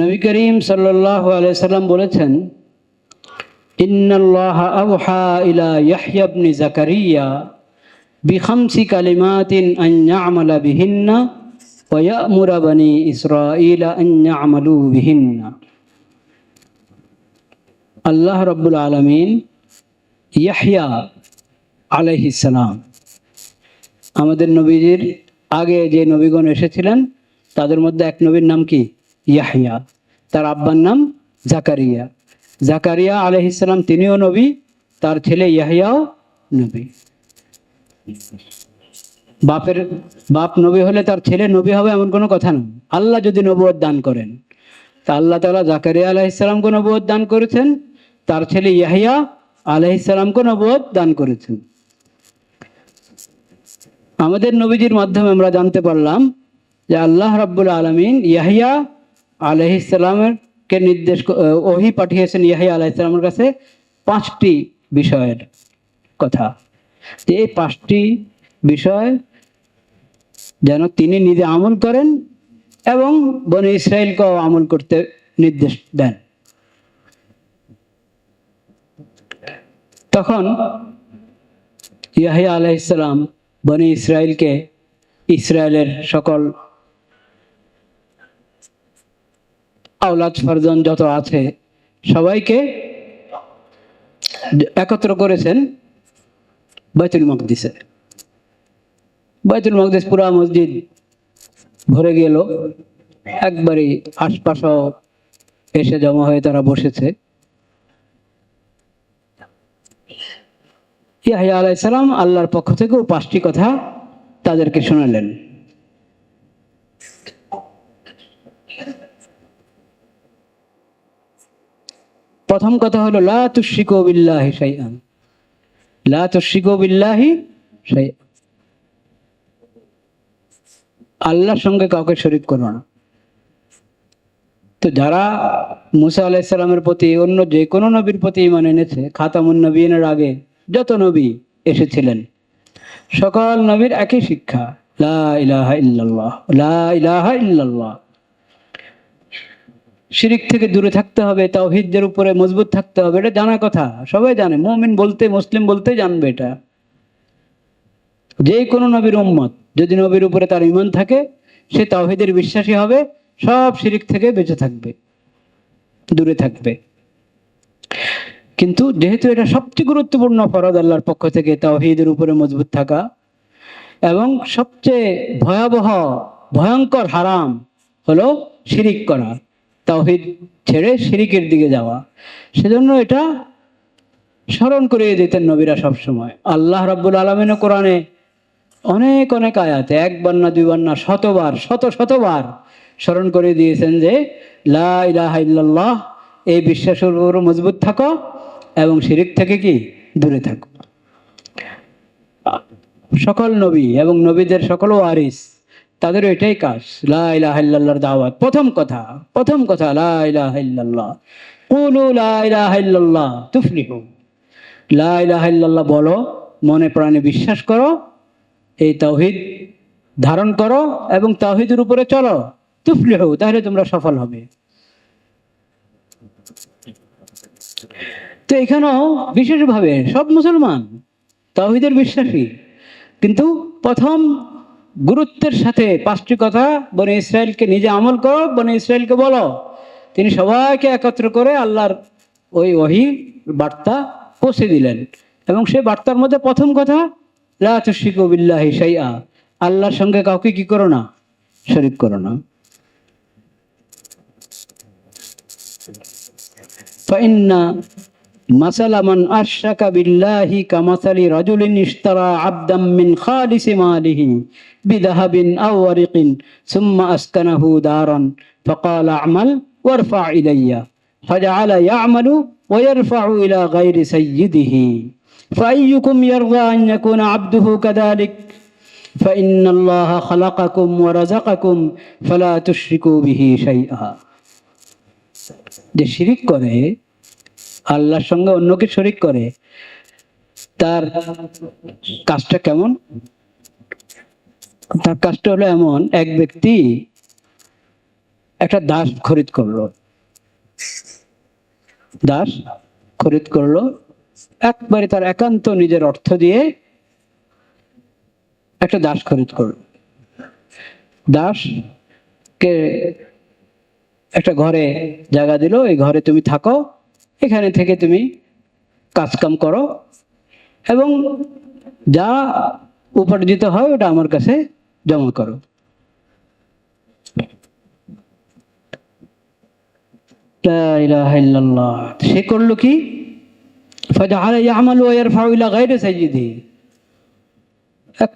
নবী করিম সাল্লাহ আলাইসাল্লাম বলেছেন, ইন্নাল্লাহ আবহা ইলা ইয়াহইয়া ইবনে জাকারিয়া বিখামসি কালিমাতিন আন ইয়ামালা বিহিন্না ওয়া ইয়ামুরা বানি ইসরাঈলা বিহিন্না। আল্লাহ রাব্বুল আলামিন ইয়াহইয়া আলাইহিস সালাম আমাদের নবীজির আগে যে নবীগণ এসেছিলেন, তাদের মধ্যে এক নবীর নাম কি? ইয়াহিয়া। তার আব্বার নাম জাকারিয়া। জাকারিয়া আলহিসাম তিনিও নবী, তার ছেলে ইয়াহিয়াও নবী। বাপের বাপ নবী হলে তার ছেলে নবী হবে এমন কোনো কথা নয়। আল্লাহ যদি নবুয়ত দান করেন, তা আল্লাহ তালা জাকারিয়া আলাইসালামকে নবুয়ত দান করেছেন, তার ছেলে ইয়াহিয়া আলাইসালামকে নবুয়ত দান করেছেন। আমাদের নবীজির মাধ্যমে আমরা জানতে পারলাম যে আল্লাহ রাব্বুল আলমিন ইয়াহিয়া আলহিসাল্লামের কে নির্দেশ ওহি পাঠিয়েছেন ইয়াহিয়া আলাইসালামের কাছে পাঁচটি বিষয়ের কথা। যে এই পাঁচটি বিষয় যেন তিনি নিজে আমল করেন এবং বনে ইসরায়েলকেও আমল করতে নির্দেশ দেন। তখন ইয়াহিয়া আলাইসালাম বনি ইসরায়েলকে ইসরায়েলের সকল আওলাদ ফরজন যত আছে, সবাইকে একত্র করেছেন বাইতুল মকদিসে। বাইতুল মকদিস পুরা মসজিদ ভরে গেল। একবারই আশপাশও এসে জমা হয়ে তারা বসেছে। ইয়াহিয়া আলাইসালাম আল্লাহর পক্ষ থেকেও পাঁচটি কথা তাদেরকে শোনালেন। প্রথম কথা হলো, লা তুশিকো লা আল্লাহর সঙ্গে কাউকে শরীক করো না। তো যারা মুসা আলাইসাল্লামের প্রতি অন্য যে কোনো নবীর প্রতি ইমান এনেছে, খাতামুন নবীনের আগে যত নবী এসেছিলেন, সকল নবীর একই শিক্ষা, লা ইলাহা ইল্লাল্লাহ, লা ইল্লাল্লাহ। শিরিক থেকে দূরে থাকতে হবে, তাওহিদের উপরে মজবুত থাকতে হবে, এটা জানা কথা, সবাই জানে, মুমিন বলতে, মুসলিম বলতে জানবে এটা। যে কোনো নবীর উম্মত, যদি নবীর উপরে তার ইমান থাকে, সে তাওহিদের বিশ্বাসী হবে, সব শিরিক থেকে বেঁচে থাকবে, দূরে থাকবে। কিন্তু যেহেতু এটা সবচেয়ে গুরুত্বপূর্ণ ফরদ আল্লাহর পক্ষ থেকে তাওহিদের উপরে মজবুত থাকা, এবং সবচেয়ে ভয়াবহ, ভয়ঙ্কর হারাম হলো শিরিক করা। তাওহিদ ছেড়ে শিরিকের দিকে যাওয়া। সেজন্য এটা স্মরণ করিয়ে দিতেন নবীরা সবসময়। আল্লাহ রাব্বুল আলমিনও কোরআনে অনেক অনেক আয়াতে, একবার না দুইবার না শতবার, শত, শতবার স্মরণ করে দিয়েছেন যে, লা এই বিশ্বাসের উপর মজবুত থাকো এবং শিরিক থেকে কি? দূরে থাকো। সকল নবী এবং নবীদের সকল ওয়ারিস তাদের এটাই কাজ। লা ইলাহা ইল্লাল্লাহর দাওয়াত। প্রথম কথা প্রথম কথা, লা ইলাহা ইল্লাল্লাহ। কুলু লা ইলাহা ইল্লাল্লাহ, তুফলিহু। লা বলো, মনে প্রাণে বিশ্বাস করো, এই তাওহিদ ধারণ করো এবং তাওহিদের উপরে চলো। তুফলি তুফলিহু, তাহলে তোমরা সফল হবে। তো এখানেও বিশেষভাবে সব মুসলমান তাওহিদের বিশ্বাসী। কিন্তু প্রথম গুরুত্বের সাথে পাঁচটি কথা বনে ইসরায়েলকে নিজে আমল করো, বনে ইসরায়েলকে বলো। তিনি সবাইকে একত্র করে আল্লাহর ওই ওহি বার্তা পৌঁছে দিলেন। এবং সেই বার্তার মধ্যে প্রথম কথা লাশিকবিল্লাহি সাইয়া আল্লাহর সঙ্গে কাউকে কি করো না, শরিক করো না। ফাইন্না مثل من أشرك بالله كمثل رجل اشترى عبدا من خالص ماله بذهب أو ورق ثم أسكنه دارا فقال اعمل وارفع إلي فجعل يعمل ويرفع إلى غير سيده فأيكم يرضى أن يكون عبده كذلك فإن الله خلقكم ورزقكم فلا تشركوا به شيئا যে শিরিক করে আল্লাহর সঙ্গে অন্যকে শরিক করে, তার কাজটা কেমন? তার কাজটা হলো এমন, এক ব্যক্তি একটা দাস খরিদ করল। দাস খরিদ করল, একবারে তার একান্ত নিজের অর্থ দিয়ে একটা দাস খরিদ করল। দাসকে একটা ঘরে জায়গা দিল, এই ঘরে তুমি থাকো এখানে থেকে তুমি কাজকাম করো এবং যা উপার্জিত হয় ওটা আমার কাছে জমা করো। সে করল কি?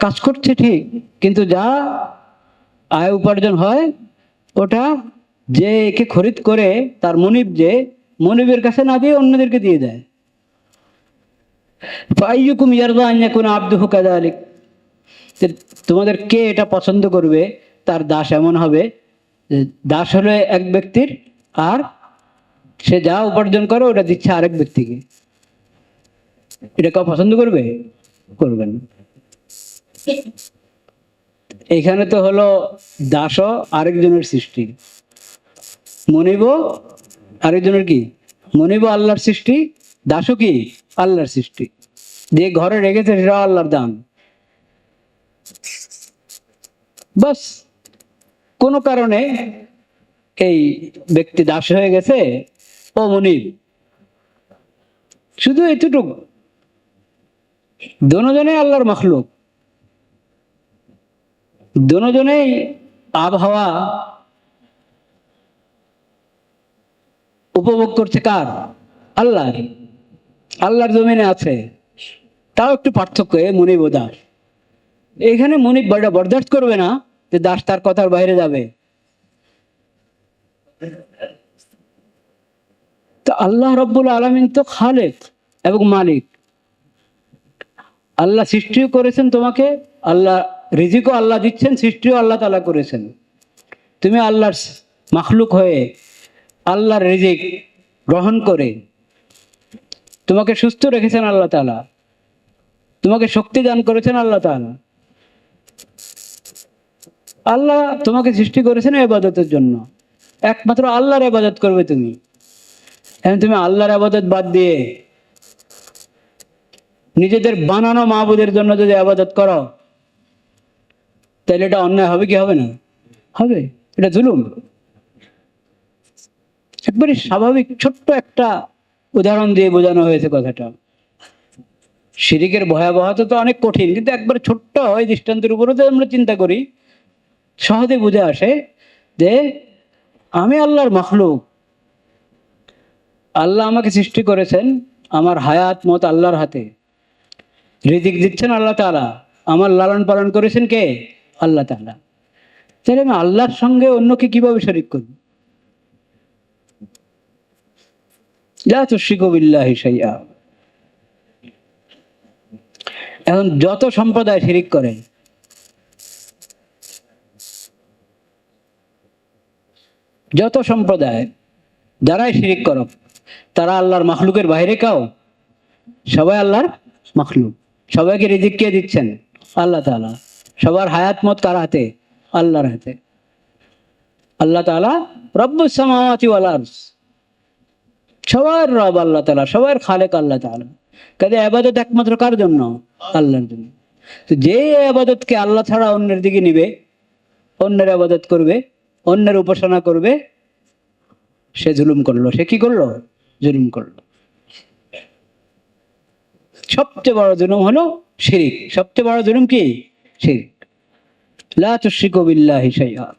কাজ করছে ঠিক, কিন্তু যা আয় উপার্জন হয় ওটা যে একে খরিদ করে তার মনিব যে মনিবের কাছে না দিয়ে অন্যদেরকে দিয়ে দেয়। ফাইয়ুকুম ইয়ারদা যে তোমাদের কে এটা পছন্দ করবে? তার দাস এমন হবে দাস হলো এক ব্যক্তির আর সে যা উপার্জন করে ওটা দিচ্ছে আরেক ব্যক্তিকে। এটা কেউ পছন্দ করবে? করবেন এখানে তো হলো দাসও আরেকজনের সৃষ্টি। মনিব আরেকজনের কি? মনিব আল্লাহর সৃষ্টি, দাসও কি? আল্লাহর সৃষ্টি। যে ঘরে রেখেছে সেটাও আল্লাহর দান। বাস, কোনো কারণে এই ব্যক্তি দাস হয়ে গেছে, ও মনিব। শুধু এতটুকু। দোনোজনে আল্লাহর মখলুক। দোনোজনেই আবহাওয়া উপভোগ করছে কার? আল্লাহর আল্লাহর জমিনে আছে। তাও একটু পার্থক্য এ মনিব দাস। এখানে মনিব বড় বরদাস্ত করবে না যে দাস তার কথার বাইরে যাবে। তো আল্লাহ রব্বুল আলমিন তো খালেক এবং মালিক। আল্লাহ সৃষ্টিও করেছেন তোমাকে, আল্লাহ রিজিকও আল্লাহ দিচ্ছেন, সৃষ্টিও আল্লাহ তালা করেছেন। তুমি আল্লাহর মাখলুক হয়ে আল্লাহর রিজিক গ্রহণ করে। তোমাকে সুস্থ রেখেছেন আল্লাহ তালা তোমাকে শক্তি দান করেছেন আল্লাহ তালা আল্লাহ তোমাকে সৃষ্টি করেছেন এবাদতের জন্য। একমাত্র আল্লাহর আবাদত করবে তুমি। এখন তুমি আল্লাহর আবাদত বাদ দিয়ে নিজেদের বানানো মাহবুদের জন্য যদি আবাদত করো, তাহলে এটা অন্যায় হবে কি? হবে না। হবে। এটা জুলুম। একবারে স্বাভাবিক, ছোট্ট একটা উদাহরণ দিয়ে বোঝানো হয়েছে কথাটা। শিরিকের ভয়াবহতা তো অনেক কঠিন, কিন্তু একবার ছোট্ট হয় দৃষ্টান্তের উপরে তো আমরা চিন্তা করি, সহজে বুঝে আসে যে আমি আল্লাহর মখলুক। আল্লাহ আমাকে সৃষ্টি করেছেন আমার হায়াত, মত আল্লাহর হাতে। রিজিক দিচ্ছেন আল্লাহ তালা আমার লালন পালন করেছেন কে? আল্লাহ তালা তাহলে আমি আল্লাহর সঙ্গে অন্যকে কীভাবে শরিক করব? লা তুশরিকু বিল্লাহি শাইআ। এখন যত সম্প্রদায় শিরিক করে, যত সম্প্রদায় যারাই শিরিক করো তারা আল্লাহর মাখলুকের বাইরে কাও? সবাই আল্লাহর মাখলুক। সবাইকে রিজিক কে দিচ্ছেন? আল্লাহ তাআলা। সবার হায়াত মত কার হাতে? আল্লাহর হাতে। আল্লাহ তাআলা রব্বুস সামাওয়াতি ওয়াল সবার রব আল্লাহ তালা সবার খালেক আল্লাহ তাআলা। কাজে আবাদত একমাত্র কার জন্য? আল্লাহর জন্য। তো যে আবাদতকে আল্লাহ ছাড়া অন্যের দিকে নিবে, অন্যের আবাদত করবে, অন্যের উপাসনা করবে, সে জুলুম করল। সে কি করল? জুলুম করল। সবচেয়ে বড় জুলুম হলো শিরিক। সবচেয়ে বড় জুলুম কি? শিরিক। লা তুশরিকু বিল্লাহি শাইআ।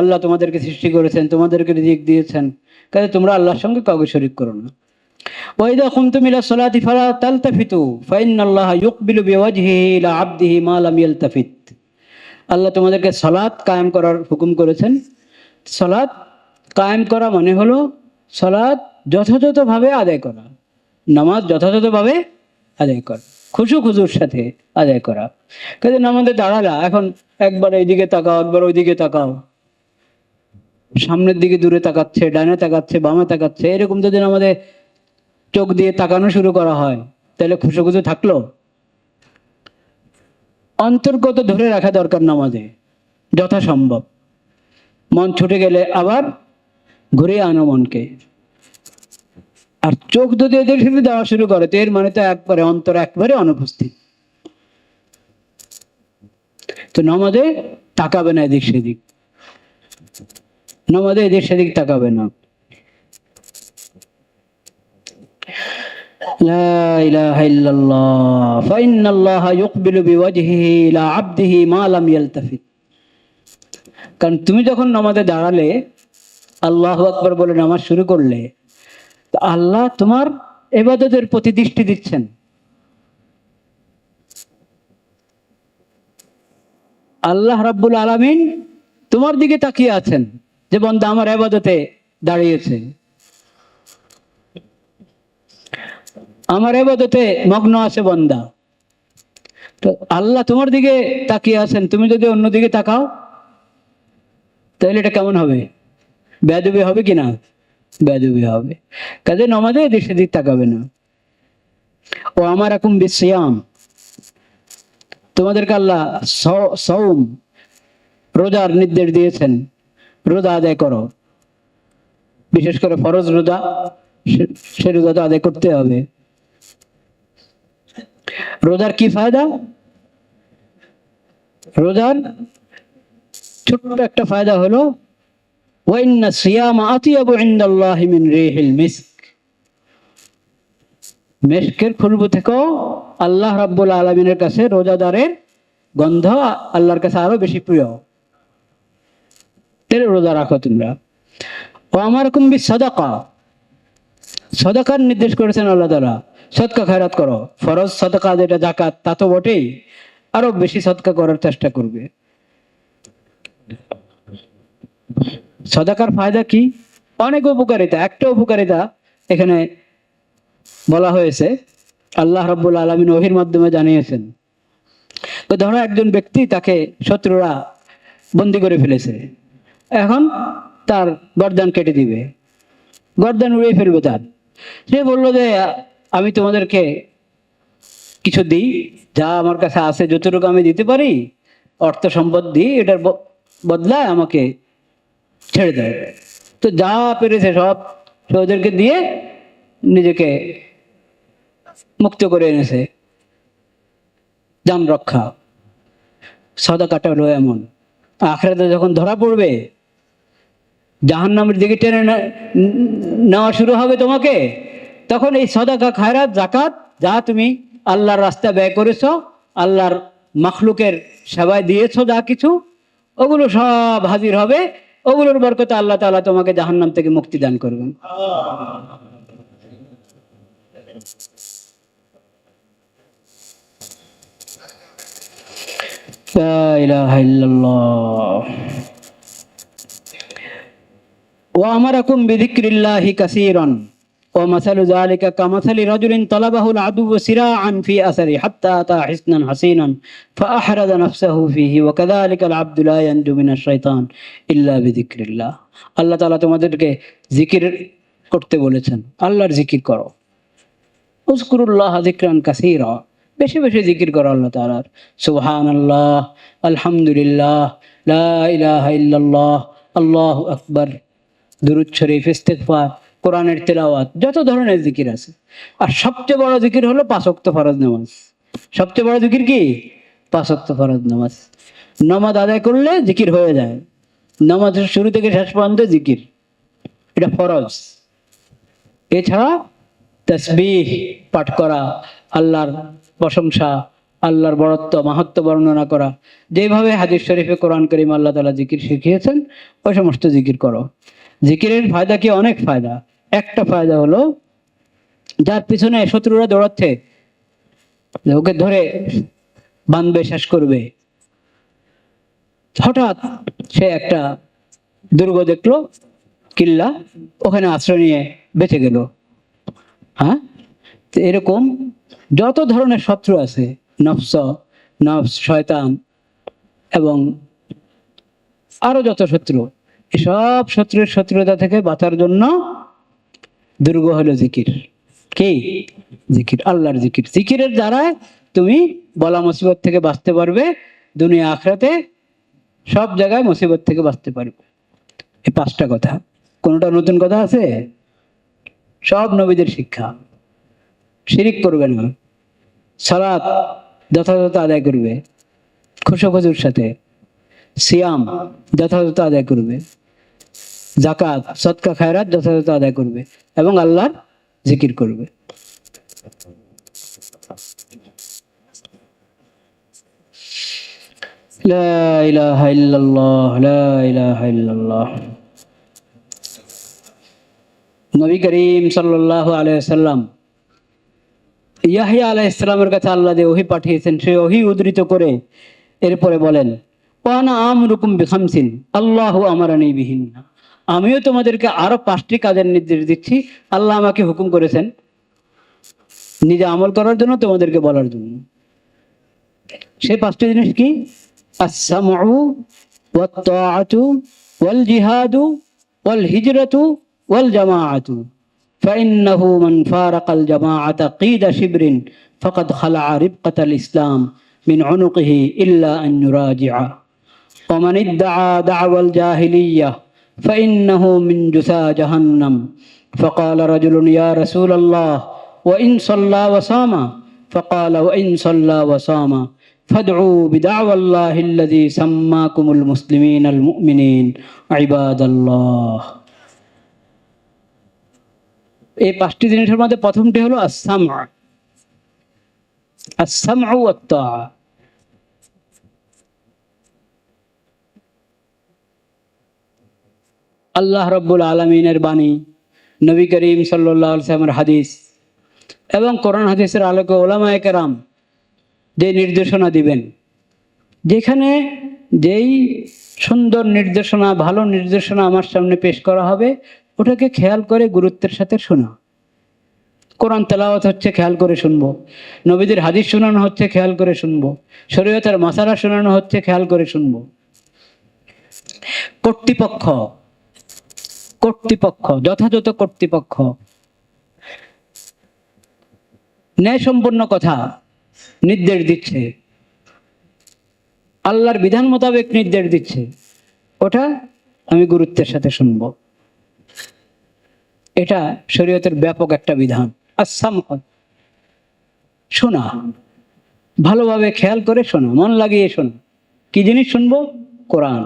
আল্লাহ তোমাদেরকে সৃষ্টি করেছেন, তোমাদেরকে রিজিক দিয়েছেন। কাজে তোমরা আল্লাহর সঙ্গে কাউকে শরীক করো না। ওয়াইদা কুমতুম ইলা ইউকবিলু আবদিহি মা আল্লাহ তোমাদেরকে সালাত কায়েম করার হুকুম করেছেন। সালাত কায়েম করা মানে হলো সালাত যথাযথভাবে আদায় করা। নামাজ যথাযথভাবে আদায় করা। খুশু খুশুর সাথে আদায় করা। কাজে নামাজে দাঁড়ালা, এখন একবার এইদিকে তাকাও, একবার ওইদিকে তাকাও। সামনের দিকে দূরে তাকাচ্ছে, ডানে তাকাচ্ছে, বামে তাকাচ্ছে, এরকম যদি আমাদের চোখ দিয়ে তাকানো শুরু করা হয়, তাহলে খুশু খুশু থাকল? অন্তর্গত ধরে রাখা দরকার নামাজে, যথাসম্ভব। মন ছুটে গেলে আবার ঘুরে আনো মনকে। আর চোখ যদি এদের সাথে দেওয়া শুরু করে তো এর মানে তো একবারে অন্তর একবারে অনুপস্থিত তো নামাজে তাকাবে না এদিক সেদিক নামাজে এদিক সেদিক তাকাবে না لا إله إلا الله فإن الله يقبل بوجهه إلى عبده ما لم يلتفت কারণ তুমি যখন নামাজে দাঁড়ালে আল্লাহ আকবর বলে নামাজ শুরু করলে তো আল্লাহ তোমার এবাদতের প্রতি দৃষ্টি দিচ্ছেন। আল্লাহ রাব্বুল আলামিন তোমার দিকে তাকিয়ে আছেন যে বন্দা আমার এবাদতে দাঁড়িয়েছে। আমার এবাদতে মগ্ন আছে বন্দা। তো আল্লাহ তোমার দিকে তাকিয়ে আছেন, তুমি যদি অন্যদিকে তাকাও, তাহলে এটা কেমন হবে? বেদবি হবে কি না? বেদবি হবে। কাজে নমাজে এদিক সেদিক তাকাবে না। ও আমার এখন বিশ্যাম তোমাদেরকে আল্লাহ সৌম রোজার নির্দেশ দিয়েছেন। রোজা আদায় করো। বিশেষ করে ফরজ রোজা সে রোজা তো আদায় করতে হবে। রোজার কি ফায়দা? রোজার ছোট্ট একটা ফায়দা হলো ওয়াইন্না সিয়াম আতিয়াবু ইনদাল্লাহি মিন রিহিল মিস্ক মেশকের খুলবু থেকেও আল্লাহ রাব্বুল আলমিনের কাছে রোজাদারের গন্ধ আল্লাহর কাছে আরও বেশি প্রিয়। রোজা রাখো তোমরা। ও আমার কুম্বি সদাকা। সদাকার নির্দেশ করেছেন আল্লাহ তালা সদকা খায়রাত করো। ফরজ সদকা যেটা জাকাত তা তো বটেই। আরও বেশি সদকা করার চেষ্টা করবে। সদাকার ফায়দা কি? অনেক উপকারিতা, একটা উপকারিতা এখানে বলা হয়েছে। আল্লাহ রাব্বুল আলমিন ওহির মাধ্যমে জানিয়েছেন। তো ধরো একজন ব্যক্তি তাকে শত্রুরা বন্দি করে ফেলেছে। এখন তার গর্দান কেটে দিবে। গর্দান উড়িয়ে ফেলবে তার। সে বলল যে, আমি তোমাদেরকে কিছু দিই, যা আমার কাছে আছে, যতটুকু আমি দিতে পারি, অর্থ সম্পদ দিই, এটার বদলায় আমাকে ছেড়ে দেয়। তো যা পেরেছে সব সে ওদেরকে দিয়ে নিজেকে মুক্ত করে এনেছে। যান রক্ষা সদা কাটা হলো এমন। আখড়াতে যখন ধরা পড়বে জাহান নামের দিকে টেনে নেওয়া শুরু হবে তোমাকে। তখন এই সদাকা, খায়রাত জাকাত যা তুমি আল্লাহর রাস্তা ব্যয় করেছ, আল্লাহর মখলুকের সেবায় দিয়েছ যা কিছু, ওগুলো সব হাজির হবে। ওগুলোর বরকতে আল্লাহ তালা তোমাকে জাহান নাম থেকে মুক্তি দান করবেন। ও আমার বিধিক্রিল্লাহি কাসিরন। وأمركم بذكر الله كثيرا ومثل ذلك كمثل رجل طلبه العدو سراعا في أثره حتى أتى حسنا حسينا فأحرز نفسه فيه وكذلك العبد لا ينجو من الشيطان إلا بذكر الله আল্লাহ তাআলা তোমাদেরকে জিকির করতে বলেছেন আল্লাহর জিকির করো উজকুরুল্লাহ যিকরান কাসীরা বেশি বেশি জিকির করো আল্লাহ তাআলার সুবহানাল্লাহ আলহামদুলিল্লাহ লা ইলাহা ইল্লাল্লাহ আল্লাহু আকবার দুরূদ শরীফ ইস্তিগফার কোরআনের তেলাওয়াত, যত ধরনের জিকির আছে। আর সবচেয়ে বড় জিকির হলো পাঁচ ওয়াক্ত ফরজ নামাজ। সবচেয়ে বড় জিকির কি? পাঁচ ওয়াক্ত ফরজ নামাজ। নামাজ আদায় করলে জিকির হয়ে যায়। নামাজের শুরু থেকে শেষ পর্যন্ত জিকির। এটা ফরজ। এছাড়া তসবিহ পাঠ করা, আল্লাহর প্রশংসা, আল্লাহর বড়ত্ব মাহাত্ম বর্ণনা করা, যেভাবে হাদিস শরীফে কোরআন করিম আল্লাহ তালা জিকির শিখিয়েছেন, ওই সমস্ত জিকির করো। জিকিরের ফায়দা কি? অনেক ফায়দা। একটা ফায়দা হলো, যার পিছনে শত্রুরা দৌড়াচ্ছে ওকে ধরে বাঁধবে শেষ করবে। হঠাৎ সে একটা দুর্গ দেখল, কিল্লা, ওখানে আশ্রয় নিয়ে বেঁচে গেল। হ্যাঁ? এরকম যত ধরনের শত্রু আছে, নফস নফস, শয়তান এবং আরও যত শত্রু, এসব শত্রুর শত্রুতা থেকে বাঁচার জন্য দুর্গ হলো জিকির। কি? জিকির, আল্লাহর জিকির। জিকিরের দ্বারা তুমি বলা মুসিবত থেকে বাঁচতে পারবে, দুনিয়া, আখরাতে সব জায়গায় মুসিবত থেকে বাঁচতে পারবে। এই পাঁচটা কথা। কোনোটা নতুন কথা আছে? সব নবীদের শিক্ষা। শিরিক করবে না। সালাত যথাযথ আদায় করবে। খুশোখজুর সাথে। সিয়াম যথাযথ আদায় করবে। জাকাত সৎকা খায়রাত যথাযথ আদায় করবে এবং আল্লাহর জিকির করবে। নবী করিম সাল্লাল্লাহু আলাইহি সাল্লাম ইয়াহিয়া আলাইহিস সালামের কাছে আল্লাহ ওহি পাঠিয়েছেন সেই ওহি উদ্ধৃত করে এরপরে বলেন ওয়ানা আমরুকুম বিখামসিন, আল্লাহু আমারানি বিহীন আমিও তোমাদেরকে আরো পাঁচটি কাজের নির্দেশ দিচ্ছি আল্লাহ আমাকে হুকুম করেছেন নিজে আমল করার জন্য তোমাদেরকে বলার জন্য সেই পাঁচটি জিনিস কি আসামু ওয়াত-তাআতু ওয়াল জিহাদু ওয়াল হিজরাতু ওয়াল জামাআতু فإنه من فارق الجماعة قيد شبر فقد خلع ربقة الإسلام من عنقه إلا أن يراجع ومن ادعى دعوى الجاهلية فإنه من جثى جهنم فقال رجل يا رسول الله وإن صلى وصام فقال وإن صلى وصام فادعوا بدعوى الله الذي سماكم المسلمين المؤمنين عباد الله এই পাঁচটি জিনিসের মধ্যে প্রথমটি হলো আসামা আসামা আল্লাহ রব্বুল আলমিনের বাণী, নবী করিম সাল্লাহ হাদিস এবং কোরআন হাদিসের আলোকে ওলামায় কেরাম যে নির্দেশনা দিবেন, যেখানে যেই সুন্দর নির্দেশনা, ভালো নির্দেশনা আমার সামনে পেশ করা হবে, ওটাকে খেয়াল করে গুরুত্বের সাথে শোনা। কোরআন তেলাওয়াত হচ্ছে খেয়াল করে শুনব, নবীদের হাদিস শোনানো হচ্ছে খেয়াল করে শুনব, শরীয়তের মাসারা শোনানো হচ্ছে খেয়াল করে শুনব। কর্তৃপক্ষ কর্তৃপক্ষ, যথাযথ কর্তৃপক্ষ। ন্যায়সম্পন্ন কথা নির্দেশ দিচ্ছে। আল্লাহর বিধান মোতাবেক নির্দেশ দিচ্ছে। ওটা আমি গুরুত্বের সাথে শুনব। এটা শরীয়তের ব্যাপক একটা বিধান। আসাম শোনা। ভালোভাবে খেয়াল করে শোনা। মন লাগিয়ে শোনা। কি জিনিস শুনব? কোরআন।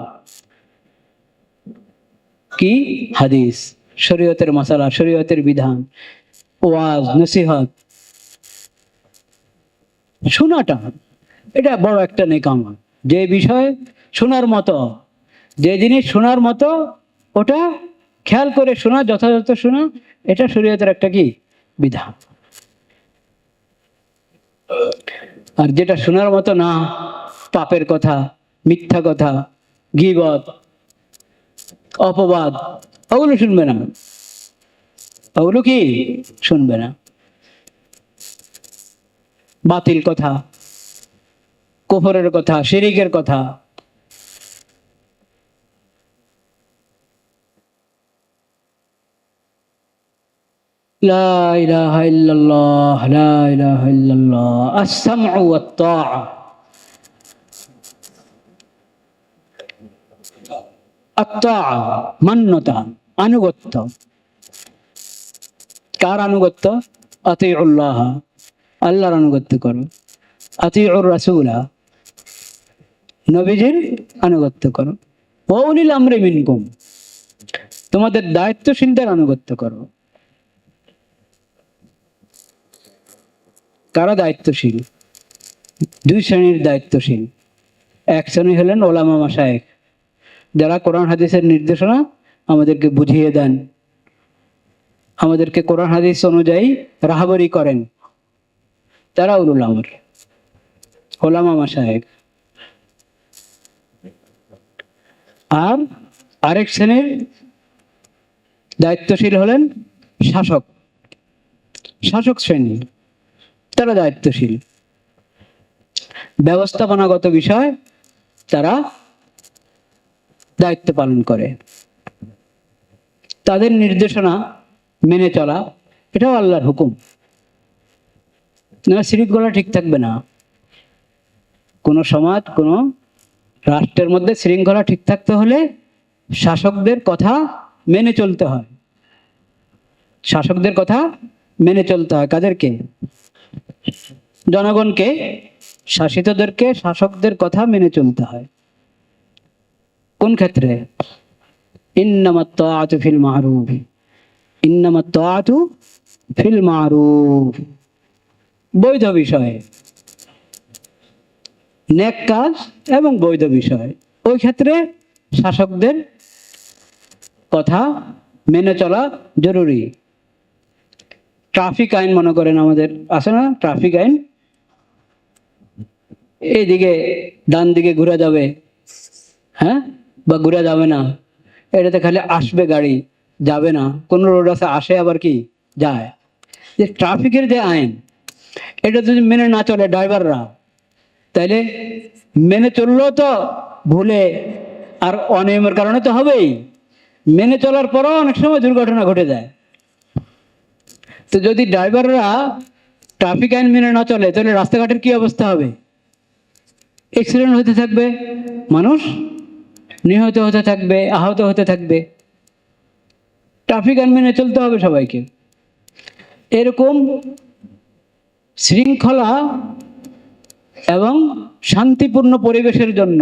কি? হাদিস। শরীয়তের মশালা, শরীয়তের বিধান। ওয়াজ, নসিহত। শোনাটা, এটা বড় একটা নেকামা যে বিষয় শোনার মতো, যে জিনিস শোনার মতো, ওটা খেয়াল করে শোনা, যথাযথ শোনা, এটা শরীয়তের একটা কি? বিধান। আর যেটা শোনার মতো না, পাপের কথা, মিথ্যা কথা, গিবত অপবাদ। ওগুলো শুনবে না। ওগুলো কি? শুনবে না। বাতিল কথা। কোফরের কথা, শিরিকের কথা। لا মান্যতা, আনুগত্য। কার আনুগত্য? উল্লাহ আল্লাহর আনুগত্য করো। নবীজির আনুগত্য করো। অনিল আমরে মিনকুম, তোমাদের দায়িত্বশীলদের আনুগত্য করো। কারা দায়িত্বশীল? দুই শ্রেণির দায়িত্বশীল। এক শ্রেণি হলেন ওলামা মাসায়েক যারা কোরআন হাদিসের নির্দেশনা আমাদেরকে বুঝিয়ে দেন, আমাদেরকে কোরআন হাদিস অনুযায়ী রাহাবরি করেন। তারা উলুল আমর, ওলামা মাসায়েক আর আরেক শ্রেণির দায়িত্বশীল হলেন শাসক। শাসক শ্রেণি, তারা দায়িত্বশীল। ব্যবস্থাপনাগত বিষয় তারা দায়িত্ব পালন করে। তাদের নির্দেশনা মেনে চলা, এটাও আল্লাহর হুকুম। না গলা ঠিক থাকবে না। কোনো সমাজ, কোনো রাষ্ট্রের মধ্যে শৃঙ্খলা ঠিক থাকতে হলে শাসকদের কথা মেনে চলতে হয়। শাসকদের কথা মেনে চলতে হয়। কাদেরকে? জনগণকে, শাসিতদেরকে, শাসকদের কথা মেনে চলতে হয়। কোন ক্ষেত্রে? ইন্নামাত তাআতু ফিল মারুফ। ইন্নামাত তাআতু ফিল মারুফ। বৈধ বিষয়ে। নেক কাজ এবং বৈধ বিষয়। ওই ক্ষেত্রে শাসকদের কথা মেনে চলা জরুরি। ট্রাফিক আইন মনে করেন আমাদের, আছে না? ট্রাফিক আইন? এইদিকে ডান দিকে ঘুরে যাবে। হ্যাঁ? বা ঘুরে যাবে না। এটাতে খালি আসবে গাড়ি, যাবে না। কোন রোড আছে, আসে আবার কি? যায়। যে ট্রাফিকের যে আইন, এটা যদি মেনে না চলে ড্রাইভাররা তাইলে মেনে চললেও তো ভুলে, আর অনিয়মের কারণে তো হবেই। মেনে চলার পরও অনেক সময় দুর্ঘটনা ঘটে যায়। তো যদি ড্রাইভাররা ট্রাফিক আইন মেনে না চলে, তাহলে রাস্তাঘাটের কি অবস্থা হবে? অ্যাক্সিডেন্ট হতে থাকবে। মানুষ নিহত হতে থাকবে, আহত হতে থাকবে। ট্রাফিক আইন মেনে চলতে হবে সবাইকে। এরকম শৃঙ্খলা এবং শান্তিপূর্ণ পরিবেশের জন্য,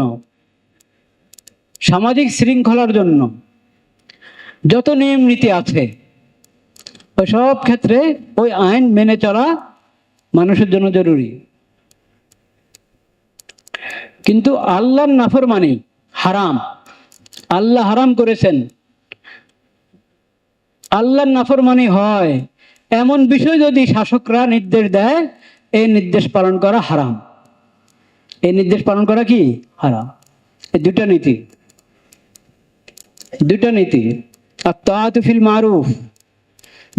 সামাজিক শৃঙ্খলার জন্য যত নিয়ম নীতি আছে, ওই সব ক্ষেত্রে ওই আইন মেনে চলা মানুষের জন্য জরুরি। কিন্তু আল্লাহর নাফরমানি হারাম। আল্লাহ হারাম করেছেন। আল্লাহর নাফরমানি হয়। এমন বিষয় যদি শাসকরা নির্দেশ দেয়, এই নির্দেশ পালন করা হারাম। এই নির্দেশ পালন করা কি? হারাম। এই দুটা নীতি। দুটা নীতি। আর তাহাতুফিল মারুফ।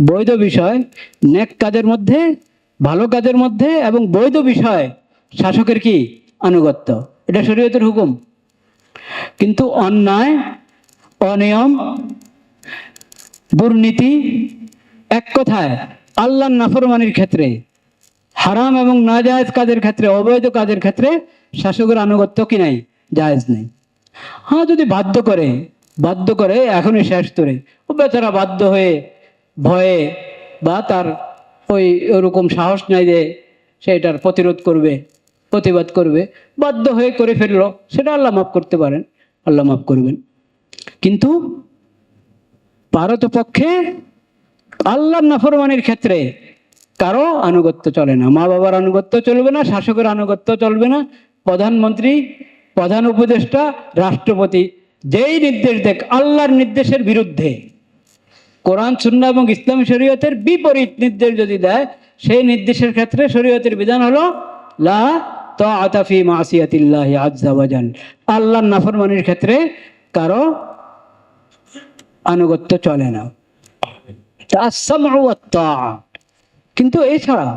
বৈধ বিষয়, নেক কাজের মধ্যে, ভালো কাজের মধ্যে এবং বৈধ বিষয়, শাসকের কি? আনুগত্য। এটা শরীয়তের হুকুম। কিন্তু অন্যায়, অনিয়ম, দুর্নীতি এক কথায় আল্লাহ নাফরমানির ক্ষেত্রে, হারাম এবং নাজায়েজ কাজের ক্ষেত্রে, অবৈধ কাজের ক্ষেত্রে শাসকের আনুগত্য কি নাই? জায়েজ নেই। হ্যাঁ যদি বাধ্য করে বাধ্য করে, এখনই শেষ তোরে। ও বেচারা বাধ্য হয়ে, ভয়ে বা তার ওই ওরকম সাহস নাই যে সে এটার প্রতিরোধ করবে। প্রতিবাদ করবে, বাধ্য হয়ে করে ফেলল। সেটা আল্লাহ মাফ করতে পারেন, আল্লাহ মাফ করবেন। কিন্তু পারতপক্ষে আল্লাহর নাফরমানির ক্ষেত্রে কারও আনুগত্য চলে না। মা বাবার আনুগত্য চলবে না, শাসকের আনুগত্য চলবে না। প্রধানমন্ত্রী, প্রধান উপদেষ্টা, রাষ্ট্রপতি যেই নির্দেশ দেখ, আল্লাহর নির্দেশের বিরুদ্ধে। কোরআন সুন্না এবং ইসলামী শরীয়তের বিপরীত নির্দেশ যদি দেয়, সেই নির্দেশের ক্ষেত্রে শরীয়তের বিধান হলো লা তাআতাফি মাসিয়াতিল্লাহি ওয়াজাল আল্লাহর নাফরমানির ক্ষেত্রে কারও আনুগত্য চলে না। কিন্তু এছাড়া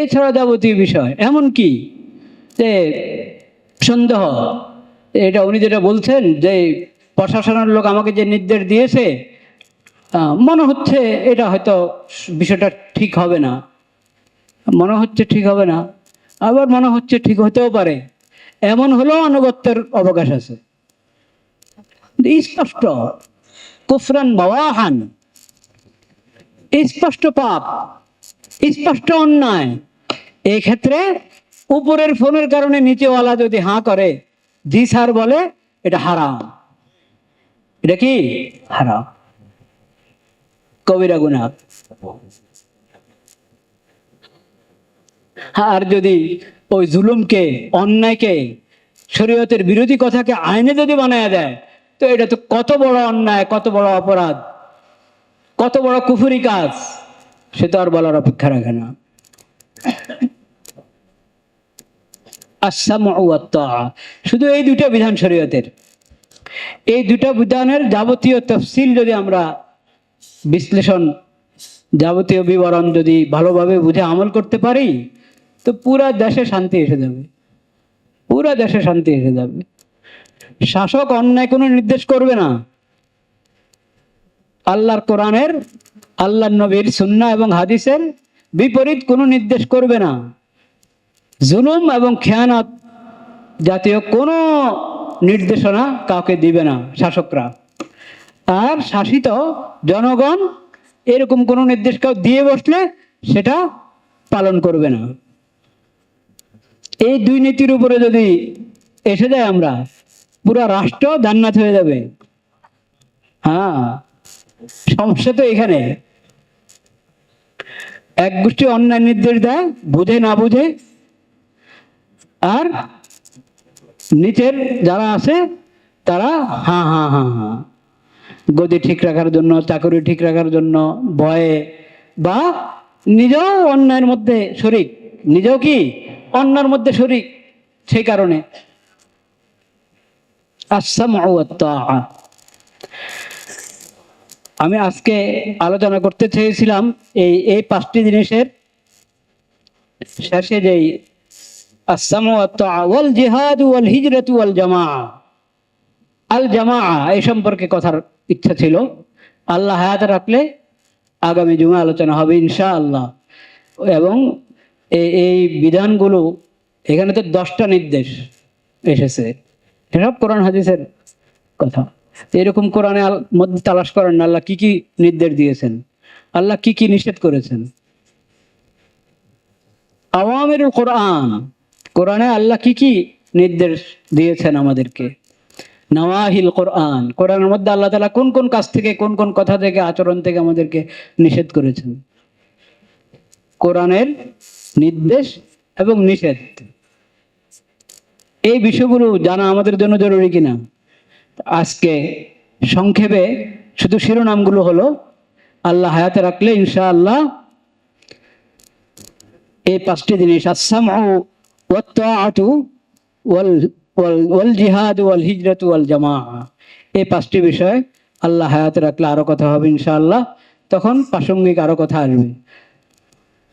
এছাড়া যাবতীয় বিষয়, এমন কি যে সন্দেহ, এটা উনি যেটা বলছেন যে প্রশাসনের লোক আমাকে যে নির্দেশ দিয়েছে মনে হচ্ছে এটা হয়তো বিষয়টা ঠিক হবে না। মনে হচ্ছে ঠিক হবে না। আবার মনে হচ্ছে ঠিক হতেও পারে। এমন হলেও আনুগত্যের অবকাশ আছে। স্পষ্ট। কুফরান বাওয়াহান। স্পষ্ট পাপ। স্পষ্ট অন্যায়। এই ক্ষেত্রে উপরের ফোনের কারণে নিচেওয়ালা যদি হাঁ করে, জি স্যার বলে, এটা হারাম। এটা কি? হারাম। কবিরা গুণা আর যদি ওই জুলুমকে, অন্যায়কে, শরীয়তের বিরোধী কথাকে আইনে যদি বানায় দেয়, তো এটা তো কত বড় অন্যায়, কত বড় অপরাধ, কত বড় কুফুরি কাজ, সে তো আর বলার অপেক্ষা রাখে না। শুধু এই দুটো বিধান শরীয়তের। এই দুটো বিধানের যাবতীয় তফসিল যদি আমরা বিশ্লেষণ, যাবতীয় বিবরণ যদি ভালোভাবে বুঝে আমল করতে পারি তো পুরা দেশে শান্তি এসে যাবে। পুরা দেশে শান্তি এসে যাবে। শাসক অন্যায় কোনো নির্দেশ করবে না। আল্লাহর কোরআনের আল্লাহ নবীর সুন্না এবং হাদিসের বিপরীত কোনো নির্দেশ করবে না। জুলুম এবং খেয়ানত জাতীয় কোনো নির্দেশনা কাউকে দিবে না শাসকরা। আর শাসিত জনগণ এরকম কোনো নির্দেশ কাউ দিয়ে বসলে সেটা পালন করবে না। এই দুই নীতির উপরে যদি এসে যায় আমরা, পুরা রাষ্ট্র জান্নাত হয়ে যাবে। হ্যাঁ সমস্যা তো এখানে। এক গোষ্ঠী অন্যায় নির্দেশ দেয়, বুঝে না বুঝে। আর নিচের যারা আছে, তারা হ্যাঁ হ্যাঁ হ্যাঁ হ্যাঁ গদি ঠিক রাখার জন্য, চাকরি ঠিক রাখার জন্য, ভয়ে বা নিজেও অন্যায়ের মধ্যে শরিক। নিজেও কি? অন্যার মধ্যে শরিক, সেই কারণে। আমি আজকে আলোচনা করতে চেয়েছিলাম এই এই পাঁচটি জিনিসের। শেষে যেই ওয়াল জিহাদ ওয়াল হিজরাতু ওয়াল জামাআ আল জামা এই সম্পর্কে কথার ইচ্ছা ছিল। আল্লাহ হায়াতে রাখলে আগামী জুমে আলোচনা হবে ইনশা আল্লাহ এবং এই বিধানগুলো এখানে তো দশটা নির্দেশ এসেছে। এসব কোরআন হাদিসের কথা। এরকম কোরআনে মধ্যে তালাশ করেন আল্লাহ কি কি নির্দেশ দিয়েছেন? আল্লাহ কি কি নিষেধ করেছেন? আওয়ামের কোরআন, কোরআনে আল্লাহ কি কি নির্দেশ দিয়েছেন আমাদেরকে? নওয়াহিল কোরআন, কোরআনের মধ্যে আল্লাহ তালা কোন কোন কাজ থেকে, কোন কোন কথা থেকে, আচরণ থেকে আমাদেরকে নিষেধ করেছেন? কোরআনের নির্দেশ এবং নিষেধ। এই বিষয়গুলো জানা আমাদের জন্য জরুরি কিনা? আজকে সংক্ষেপে শুধু শিরোনামগুলো হলো, আল্লাহ হায়াতে রাখলে ইনশাআল্লাহ এই পাঁচটি জিনিস আসাম জিহাদ ওয়াল হিজরত ওয়াল জামা এই পাঁচটি বিষয় আল্লাহ হায়াতে রাখলে আরও কথা হবে ইনশাআল্লাহ। তখন প্রাসঙ্গিক আরও কথা আসবে।